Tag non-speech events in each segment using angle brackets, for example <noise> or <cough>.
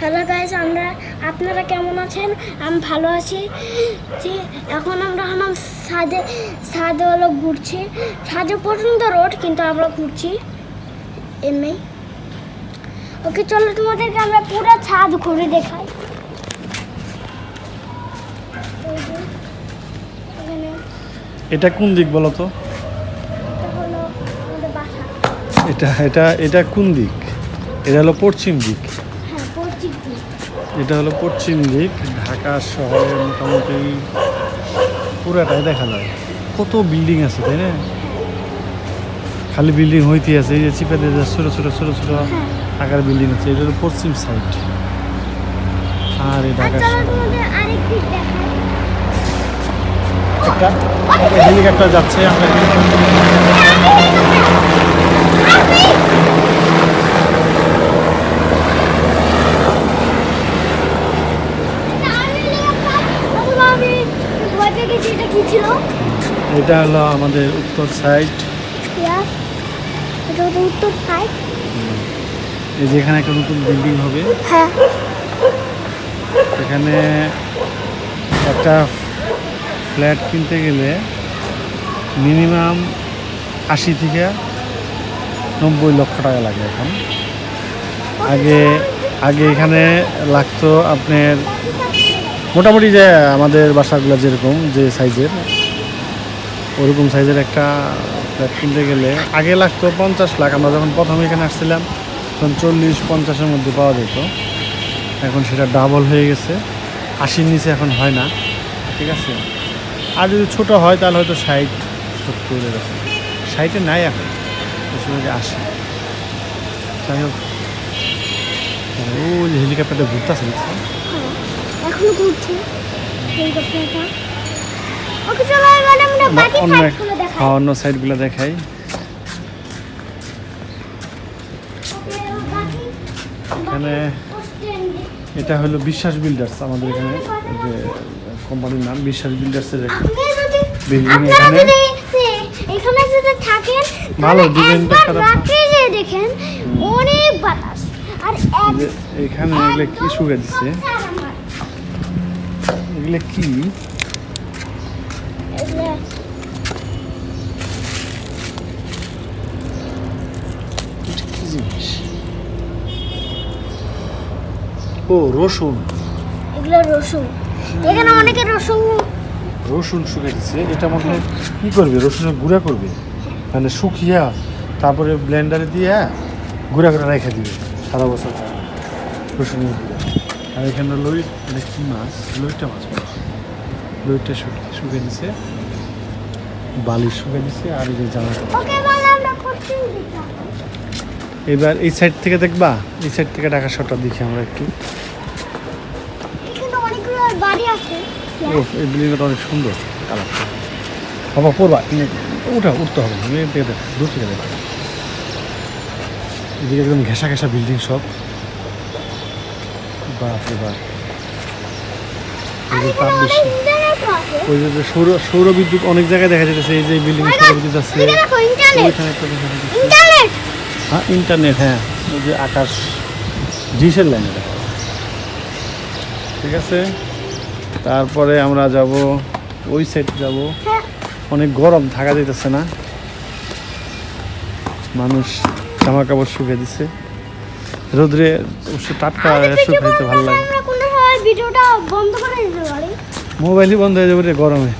Hello guys আমরা আপনারা কেমন আছেন? আমি ভালো আছি। যে এখন আমরা হলাম সাদে সাদে হলো ঘুরছি। সাদে পর্যন্ত রোড কিন্তু আমরা ঘুরছি। এমনি ওকে চলো তোমাদেরকে আমরা পুরো ছাদ ঘুরে দেখাই। এটা কোন দিক বলো তো? এটা হলো এটা এটা এটা কোন দিক? এটা হলো পশ্চিম দিক। এটা হলো পশ্চিম দিক ঢাকা শহরে মোটামুটি পুরাটাই দেখা যায় কত বিল্ডিং আছে তাই না খালি বিল্ডিং হইতে আছে এই যে চিপে দিয়ে ছোটো ছোটো ছোটো ছোটো আকার বিল্ডিং আছে এটা হলো পশ্চিম সাইড আর এই ঢাকা একটা হেলিকপ্টার যাচ্ছে আমরা helicopter- আমি ভয় পেয়ে গেছি এটা কি ছিল এটা হলো আমাদের উত্তর সাইড Yes. এটা হচ্ছে উত্তর সাইড এই যে এখানে একটা নতুন বিল্ডিং হবে। হ্যাঁ। এখানে একটা ফ্ল্যাট কিনতে গেলে মিনিমাম আশি থেকে নব্বই লক্ষ টাকা লাগে এখন। আগে আগে এখানে লাগতো আপনার মোটামুটি যে আমাদের বাসাগুলো যেরকম যে সাইজের ওরকম সাইজের একটা ফ্ল্যাট কিনতে গেলে আগে লাগতো পঞ্চাশ লাখ। আমরা যখন প্রথম এখানে আসছিলাম তখন চল্লিশ পঞ্চাশের মধ্যে পাওয়া যেত। এখন সেটা ডাবল হয়ে গেছে। আশির নিচে এখন হয় না ঠিক আছে? আর যদি ছোটো হয় তাহলে হয়তো ষাট সত্তর এরকম। ষাটে নাই এখন বেশিরভাগ আশি। যাই হোক। ও হেলিকপ্টারটা ঘুরতেছে দেখছ। এখনও ঘুরছে। হেলিকপ্টারটা ওকে চলো এবার আমরা আমরা বাকি অন্য এক- সাইডগুলো দেখাই। হ্যাঁ, অন্য সাইডগুলো দেখাই। এখানে এটা হলো বিশ্বাস বিল্ডার্স আমাদের এখানে যে কোম্পানির নাম বিশ্বাস বিল্ডার্সের আপনারা এখানে। এখানে যদি থাকেন ভালো, ডিজাইনটা খারাপ রাত্রে যে দেখেন অনেক বাতাস। আর এখানে এগুলো কি শুকে একদম এগুলো কি? কি জিনিস ও রসুন। এগুলো রসুন। এখানে অনেকে রসুন রসুন শুকিয়ে দিচ্ছে। এটা মধ্যে কি করবে? রসুনের গুঁড়া করবে? মানে শুকিয়া তারপরে ব্লেন্ডারে দিয়ে গুঁড়া করে রেখে দিবে। সারা বছর। রসুনের গুঁড়া। আর এখানে লই মানে কি মাছ? লইটা মাছ লইটা শুকিয়ে দিছে। বালি শুকিয়ে দিছে আর এই যে জামা এবার এই সাইড থেকে দেখবা? এই সাইড থেকে ঢাকা শটটা দেখি আমরা একটু। এই বিল্ডিংটা অনেক সুন্দর। কালারটা বাবা পড়বা? এনে- উঠা উঠতে হবে দূর থেকে দেখ। এদিকে একদম ঘেঁষা ঘেঁষা বিল্ডিং সব। বাপরে বাপ। তাপ বেশি ওই যে সৌর সৌর বিদ্যুৎ অনেক জায়গায় দেখা যাচ্ছে এই যে বিল্ডিং ওই সৌর বিদ্যুৎ আছে। দেখা হ্যাঁ ইন্টারনেট হ্যাঁ। ওই যে আকাশ ডিশের লাইন এটা ঠিক আছে? তারপরে আমরা যাব ওই সাইড যাব। হ্যাঁ। অনেক গরম থাকা যাইতেছে না। মানুষ জামা কাপড় শুকিয়ে দিছে। রোদ্রে টাটকা শুকাইতে ভালো লাগে। ভিডিওটা বন্ধ করে দিতে পারি। মোবাইলই বন্ধ হয়ে যাবে রে গরমে।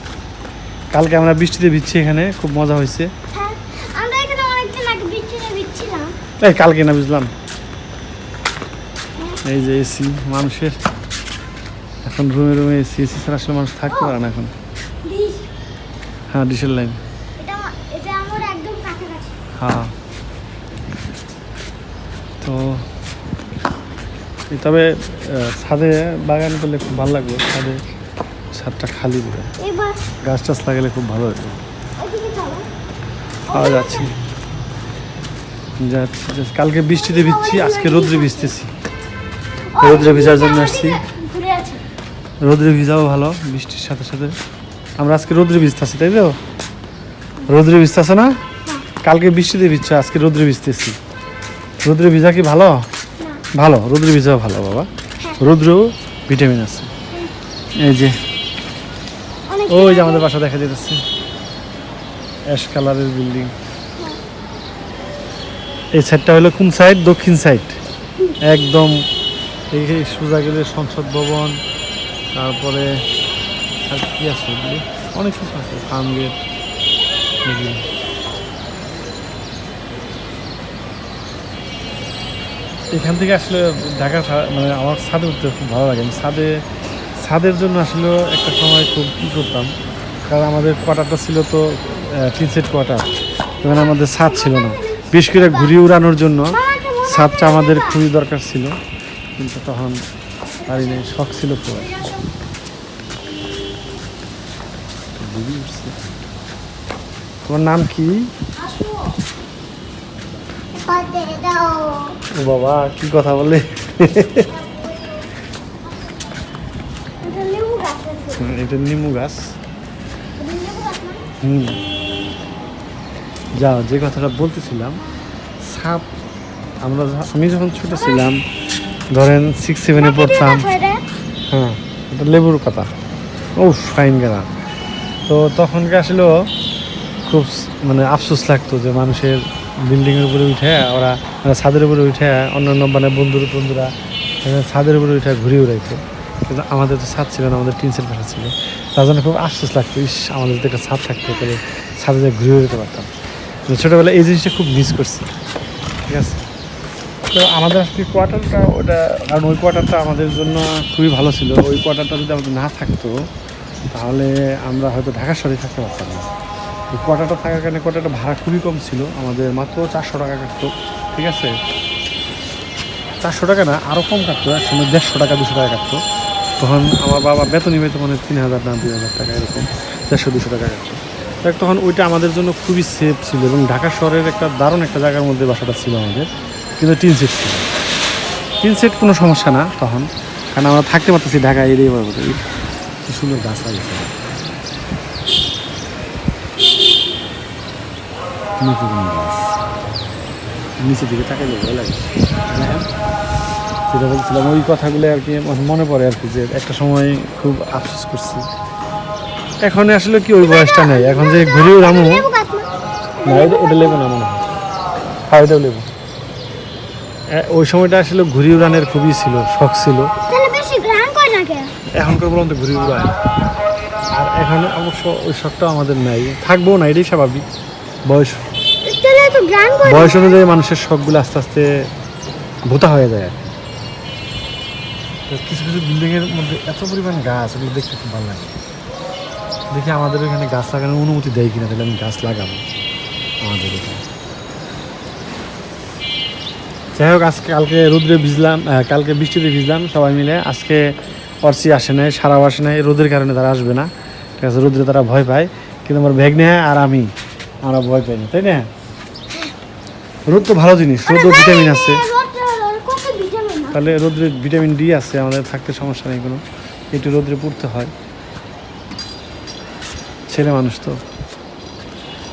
কালকে আমরা বৃষ্টিতে ভিজছি এখানে খুব মজা হয়েছে। হ্যাঁ এই কালকে না বুঝলাম এই যে এসি মানুষের। এখন রুমে রুমে এসি এসি ছাড়া আসলে মানুষ থাকতে পারে না এখন। হ্যাঁ ডিশের লাইন। হ্যাঁ। তো তবে ছাদে বাগান করলে খুব ভালো লাগবে ছাদে। ছাদটা খালি করে গাছ টাছ লাগালে খুব ভালো হতো। পাওয়া যাচ্ছে। যাচ্ছি। কালকে বৃষ্টিতে ভিজছি আজকে রোদ্রে ভিজতেছি। রোদ্রে ভিজার জন্য আসছি। রোদ্রে ভিজাও ভালো বৃষ্টির সাথে সাথে। আমরা আজকে রোদ্রে ভিজতেছি তাই তো? রোদ্রে ভিজতেছে না? কালকে বৃষ্টিতে ভিজছে আজকে রোদ্রে ভিজতেছি। রোদ্রে ভিজা কি ভালো? ভালো রুদ্র বীজও ভালো বাবা। হ্যাঁ। রুদ্রেও ভিটামিন আছে। এই যে ওই যে আমাদের বাসা দেখা যেতেছে অ্যাশ কালারের বিল্ডিং। এই সাইডটা হলো কোন সাইড? দক্ষিণ সাইড। একদম এই সোজা গেলে সংসদ ভবন তারপরে আর কি আছে অনেক কিছু আছে ফার্ম গেট এখান থেকে আসলে ঢাকা মানে আমার ছাদে উঠতে খুব ভালো লাগে। আমি ছাদে ছাদের জন্য আসলে একটা সময় খুব কী করতাম? কারণ আমাদের কোয়ার্টারটা ছিল তো তিন সেট কোয়ার্টার। তখন আমাদের ছাদ ছিল না। বিশেষ করে ঘুরি উড়ানোর জন্য ছাদটা আমাদের খুবই দরকার ছিল। কিন্তু তখন পারি নাই শখ ছিল তো তোমার নাম কি? ও বাবা কি কথা বলে এটা নিমু গাছ হুম যাও যে কথাটা বলতেছিলাম সাপ আমরা আমি যখন ছোট ছিলাম ধরেন সিক্স সেভেনে পড়তাম। হ্যাঁ এটা লেবুর পাতা ও ফাইন গেলা তো তখনকে আসলে খুব মানে আফসোস লাগতো যে মানুষের বিল্ডিংয়ের উপরে উঠে ওরা মানে ছাদের উপরে উঠে অন্যান্য মানে বন্ধুর বন্ধুরা ছাদের উপরে উঠে ঘুরে উড়াইতো কিন্তু আমাদের তো ছাদ ছিল না, আমাদের টিন সেট বাসা ছিল। তার জন্য খুব আফসোস লাগতো, ইস, আমাদের যদি একটা ছাদ থাকতো, তাহলে ছাদে যে ঘুরে উড়াতে পারতাম। ছোটোবেলায় এই জিনিসটা খুব মিস করছি, ঠিক আছে? তো আমাদের আজকে কোয়ার্টারটা ওটা, কারণ ওই কোয়ার্টারটা আমাদের জন্য খুবই ভালো ছিল। ওই কোয়ার্টারটা যদি আমাদের না থাকতো, তাহলে আমরা হয়তো ঢাকা শহরে থাকতে পারতাম না। এই কোয়ার্টারটা থাকার কারণে কোয়ার্টারটা ভাড়া খুবই কম ছিল। আমাদের মাত্র চারশো টাকা কাটতো, ঠিক আছে? চারশো টাকা না আরও কম কাটতো এক সময় দেড়শো টাকা, দুশো টাকা কাটতো। তখন আমার বাবা বেতনই পেতো মানে তিন হাজার না দুই হাজার টাকা, এরকম দেড়শো দুশো টাকা দেখ, তখন ওইটা আমাদের জন্য খুবই সেফ ছিল এবং ঢাকা শহরের একটা দারুণ একটা জায়গার মধ্যে বাসাটা ছিল আমাদের, কিন্তু টিন সেট ছিল। টিন সেট কোনো সমস্যা না তখন, কারণ আমরা থাকতে পারতেছি ঢাকা এরিয়া পারব কি সুন্দর গাছ লাগিয়েছে। গাছ? নিচের দিকে তাকাইলে ভালো লাগে। হ্যাঁ? যেটা বলছিলাম ওই কথাগুলো আর কি মনে পড়ে আর কি যে একটা সময় খুব আফসোস করছি। এখন আসলে কি ওই বয়সটা নেই। এখন যে ঘুরে উড়ামো লেবু গাছ না এটা এটা লেবু না মনে হয়। হ্যাঁ এটাও লেবু। ওই সময়টা আসলে ঘুরি উড়ানের খুবই ছিল শখ ছিল। এখনকার পর্যন্ত ঘুরি উড়ায় আর এখন অবশ্য ওই শখটা আমাদের নাই। থাকব না এটাই স্বাভাবিক। বয়স বয়স অনুযায়ী মানুষের শখগুলো আস্তে আস্তে ভোতা হয়ে যায় আর কিছু কিছু বিল্ডিংয়ের মধ্যে এত পরিমাণ গাছ, ওগুলো দেখতে খুব ভালো লাগে। দেখি আমাদের এখানে গাছ লাগানোর অনুমতি দেয় কিনা, তাহলে আমি গাছ লাগাবো আমাদের এখানে। যাই হোক, আজকে, কালকে রোদ্রে ভিজলাম কালকে বৃষ্টিতে ভিজলাম সবাই মিলে। আজকে অর্চি আসে নাই, সারাও আসে নাই রোদের কারণে তারা আসবে না। ঠিক আছে, রোদ্রে তারা ভয় পায়, কিন্তু আমার ভেগ নেয় আর আমি, আমরা ভয় পাই না, তাই না? রোদ তো ভালো জিনিস, রোদ ভিটামিন আছে। তাহলে রোদ্রে ভিটামিন ডি আছে আমাদের থাকতে সমস্যা নেই কোনো। একটু রোদ্রে পড়তে হয়। ছেলে মানুষ তো।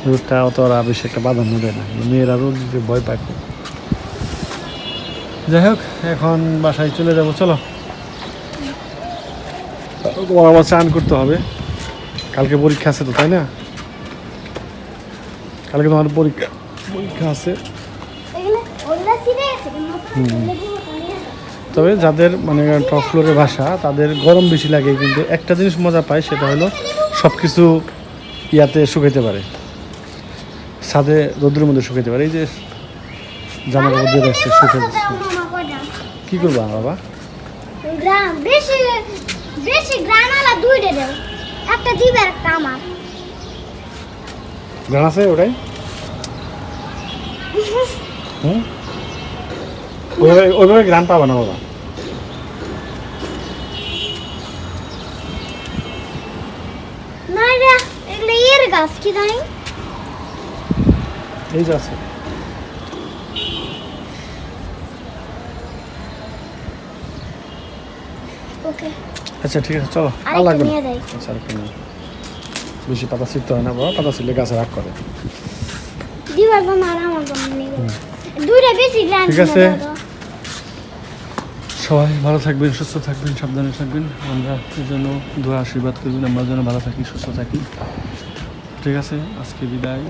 রোদটা অত ওরা বেশি একটা প্রাধান্য দেয় না। মেয়েরা রোদ দিতে ভয় পায় খুব। যাই হোক এখন বাসায় চলে যাব চলো। তোমার আবার চান করতে হবে। কালকে পরীক্ষা আছে তো তাই না? কালকে তোমার পরীক্ষা পরীক্ষা আছে। এগুলো তবে যাদের মানে টপ ফ্লোরের বাসা তাদের গরম বেশি লাগে কিন্তু একটা জিনিস মজা পায় সেটা হলো সব কিছু ইয়াতে শুকাইতে পারে। ছাদে রোদ্রের মধ্যে শুকাইতে পারে। এই যে জামা কাপড় দিয়ে রাখছে শুকে কী করব বাবা? গ্রান একটা দিবে একটা আমার। আছে ওটাই? <laughs> ওইভাবে ওইভাবে গ্রাম পাবা না বাবা। এগুলো এর গাছ কি জানি? এই যে আছে। ওকে। আচ্ছা ঠিক আছে চলো। আর লাগবে না। আচ্ছা নিয়ে। বেশি পাতা ছিটতে হয় না বাবা পাতা ছিটলে গাছে রাগ করে। দিবার আর আমার নিয়ে দুইটা বেশি ঠিক আছে। সবাই ভালো থাকবেন, সুস্থ থাকবেন, সাবধানে থাকবেন। আমরা জন্য দোয়া আশীর্বাদ করবেন আমরা যেন ভালো থাকি, সুস্থ থাকি। ঠিক আছে, আজকে বিদায়।